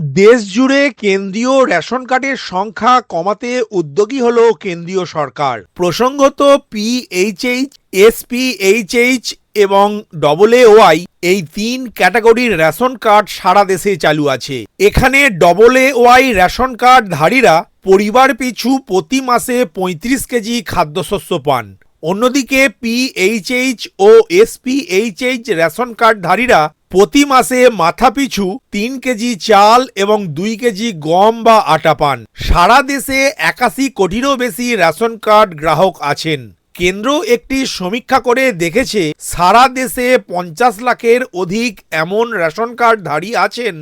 দেশ জুড়ে কেন্দ্রীয় রেশন কার্ডের সংখ্যা কমাতে উদ্যোগী হল কেন্দ্রীয় সরকার। প্রসঙ্গত পিএইচএইচ এসপিএইচএইচ এবং ডবল এ ওয়াই এই তিন ক্যাটাগরির রেশন কার্ড সারা দেশে চালু আছে। এখানে double A Y ration card ধারীরা পরিবার পিছু প্রতি মাসে পঁয়ত্রিশ কেজি খাদ্যশস্য পান। অন্যদিকে পিএইচএইচ ও এসপিএইচএইচ রেশন কার্ডধারীরা প্রতি মাসে মাথাপিছু তিন কেজি চাল এবং দুই কেজি গম বা আটা পান। সারা দেশে একাশি কোটিরও বেশি রেশন কার্ড গ্রাহক আছেন। কেন্দ্র একটি সমীক্ষা করে দেখেছে, সারা দেশে পঞ্চাশ লাখের অধিক এমন রেশন কার্ডধারী আছেন,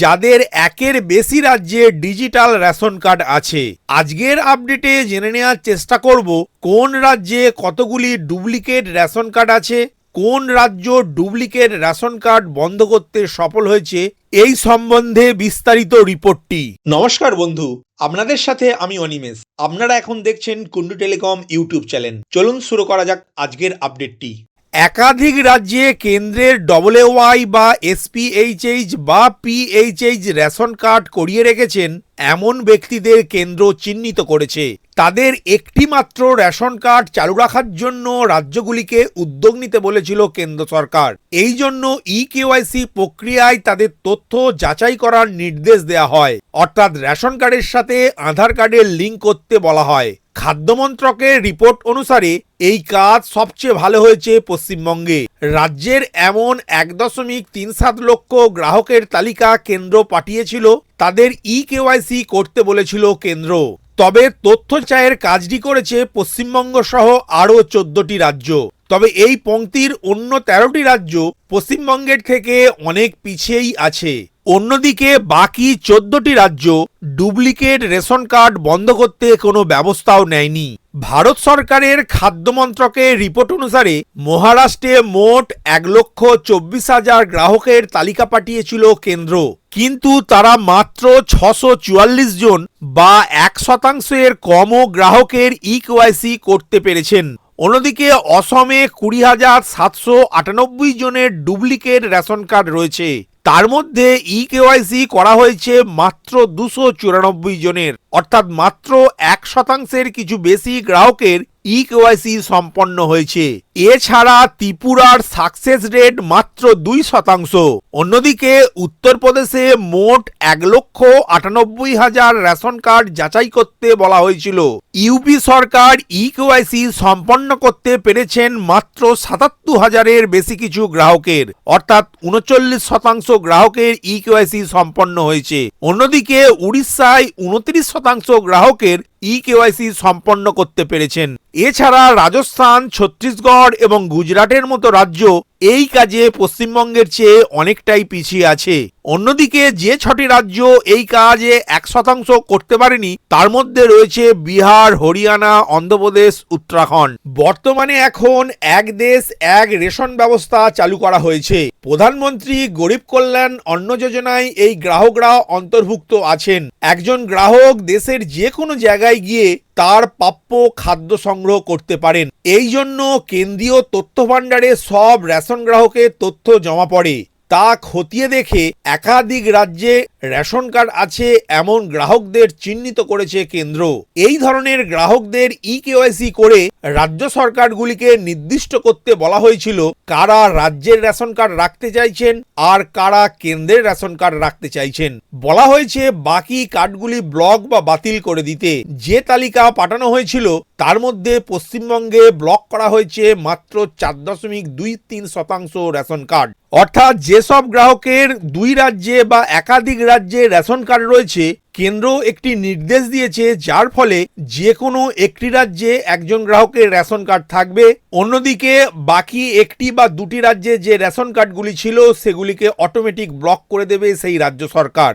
যাদের একের বেশি রাজ্যে ডিজিটাল রেশন কার্ড আছে। আজকের আপডেটে জেনে নেওয়ার চেষ্টা করব, কোন রাজ্যে কতগুলি ডুপ্লিকেট রেশন কার্ড আছে কোন রাজ্য ডুপ্লিকেট রেশন কার্ড বন্ধ করতে সফল হয়েছে এই সম্বন্ধে বিস্তারিত রিপোর্টটি। নমস্কার বন্ধু, আপনাদের সাথে আমি অনিমেষ। আপনারা এখন দেখছেন কুন্ডু টেলিকম ইউটিউব চ্যানেল। চলুন শুরু করা যাক আজকের আপডেটটি। একাধিক রাজ্যে কেন্দ্রের ডবল ওয়াই বা এসপিএইচএইচ বা পিএইচএইচ রেশন কার্ড করিয়ে রেখেছেন এমন ব্যক্তিদের কেন্দ্র চিহ্নিত করেছে। তাদের একটি মাত্র রেশন কার্ড চালু রাখার জন্য রাজ্যগুলিকে উদ্যোগ নিতে বলেছিল কেন্দ্র সরকার। এই জন্য ই কেওয়াইসি প্রক্রিয়ায় তাদের তথ্য যাচাই করার নির্দেশ দেওয়া হয়। অর্থাৎ রেশন কার্ডের সাথে আধার কার্ডের লিঙ্ক করতে বলা হয়। খাদ্য মন্ত্রকের রিপোর্ট অনুসারে এই কাজ সবচেয়ে ভালো হয়েছে পশ্চিমবঙ্গে। রাজ্যের এমন এক দশমিক তিন সাত লক্ষ গ্রাহকের তালিকা কেন্দ্র পাঠিয়েছিল, তাদের ই কেওয়াইসি করতে বলেছিল কেন্দ্র। তবে তথ্য চায়ের কাজটি করেছে পশ্চিমবঙ্গ সহ আরও চোদ্দটি রাজ্য। তবে এই পংক্তির অন্য তেরোটি রাজ্য পশ্চিমবঙ্গের থেকে অনেক পিছিয়েই আছে। অন্যদিকে বাকি চোদ্দটি রাজ্য ডুপ্লিকেট রেশন কার্ড বন্ধ করতে কোনো ব্যবস্থাও নেয়নি। ভারত সরকারের খাদ্য মন্ত্রকের রিপোর্ট অনুসারে মহারাষ্ট্রে মোট এক লক্ষ চব্বিশ হাজার গ্রাহকের তালিকা পাঠিয়েছিল কেন্দ্র। কিন্তু তারা মাত্র ছশো চুয়াল্লিশ জন বা এক শতাংশের কমও গ্রাহকের ই কেওয়াইসি করতে পেরেছেন। অন্যদিকে অসমে কুড়ি হাজার সাতশো আটানব্বই জনের ডুপ্লিকেট রেশন কার্ড রয়েছে। তার মধ্যে ই কেওয়াইসি করা হয়েছে মাত্র দুশো চুরানব্বই জনের। অর্থাৎ মাত্র এক শতাংশের কিছু বেশি গ্রাহকের ই কেওয়াইসি সম্পন্ন হয়েছে। এছাড়া ত্রিপুরার সাকসেস রেট মাত্র দুই শতাংশ। অন্যদিকে উত্তরপ্রদেশে মোট এক লক্ষ আটানব্বই হাজার রেশন কার্ড যাচাই করতে বলা হয়েছিল। ইউপি সরকার ই কেওয়াইসি সম্পন্ন করতে পেরেছেন মাত্র সাতাত্তর হাজারের বেশি কিছু গ্রাহকের। অর্থাৎ উনচল্লিশ শতাংশ গ্রাহকের ই কেওয়াইসি সম্পন্ন হয়েছে। অন্যদিকে উড়িষ্যায় উনত্রিশ শতাংশ গ্রাহকের ই কেওয়াইসি সম্পন্ন করতে পেরেছেন। এছাড়া রাজস্থান, ছত্তিশগড় এবং গুজরাটের মতো রাজ্য এই কাজে পশ্চিমবঙ্গের চেয়ে অনেকটাই পিছিয়ে আছে। অন্যদিকে যে ছটি রাজ্য এই কাজে এক শতাংশ করতে পারেনি, তার মধ্যে রয়েছে বিহার, হরিয়ানা, অন্ধ্রপ্রদেশ, উত্তরাখণ্ড। বর্তমানে এখন এক দেশ, এক রেশন ব্যবস্থা চালু করা হয়েছে। প্রধানমন্ত্রী গরিব কল্যাণ অন্ন যোজনায় এই গ্রাহকরা অন্তর্ভুক্ত আছেন। একজন গ্রাহক দেশের যে কোনো জায়গায় গিয়ে তার প্রাপ্য খাদ্য সংগ্রহ করতে পারেন। এই জন্য কেন্দ্রীয় তথ্য ভাণ্ডারে সব রেশন গ্রাহকের তথ্য জমা পড়ে। তা খতিয়ে দেখে একাধিক রাজ্যে রেশন কার্ড আছে, এমন গ্রাহকদের চিহ্নিত করেছে কেন্দ্র। এই ধরনের গ্রাহকদের ই কেওয়াইসি করে রাজ্য সরকারগুলিকে নির্দিষ্ট করতে বলা হয়েছিল কারা রাজ্যের রেশন কার্ড রাখতে চাইছেন আর কারা কেন্দ্রের রেশন কার্ড রাখতে চাইছেন। বলা হয়েছে বাকি কার্ডগুলি ব্লক বা বাতিল করে দিতে। যে তালিকা পাঠানো হয়েছিল, তার মধ্যে পশ্চিমবঙ্গে ব্লক করা হয়েছে মাত্র চার দশমিক দুই তিন শতাংশ রেশন কার্ড। অর্থাৎ যেসব গ্রাহকের দুই রাজ্যে বা একাধিক রাজ্যে রেশন কার্ড রয়েছে, কেন্দ্র একটি নির্দেশ দিয়েছে, যার ফলে যে কোনো একটি রাজ্যে একজন গ্রাহকের রেশন কার্ড থাকবে। অন্যদিকে, বাকি একটি বা দুটি রাজ্যে যে রেশন কার্ডগুলি ছিল, সেগুলিকে অটোমেটিক ব্লক করে দেবে সেই রাজ্য সরকার।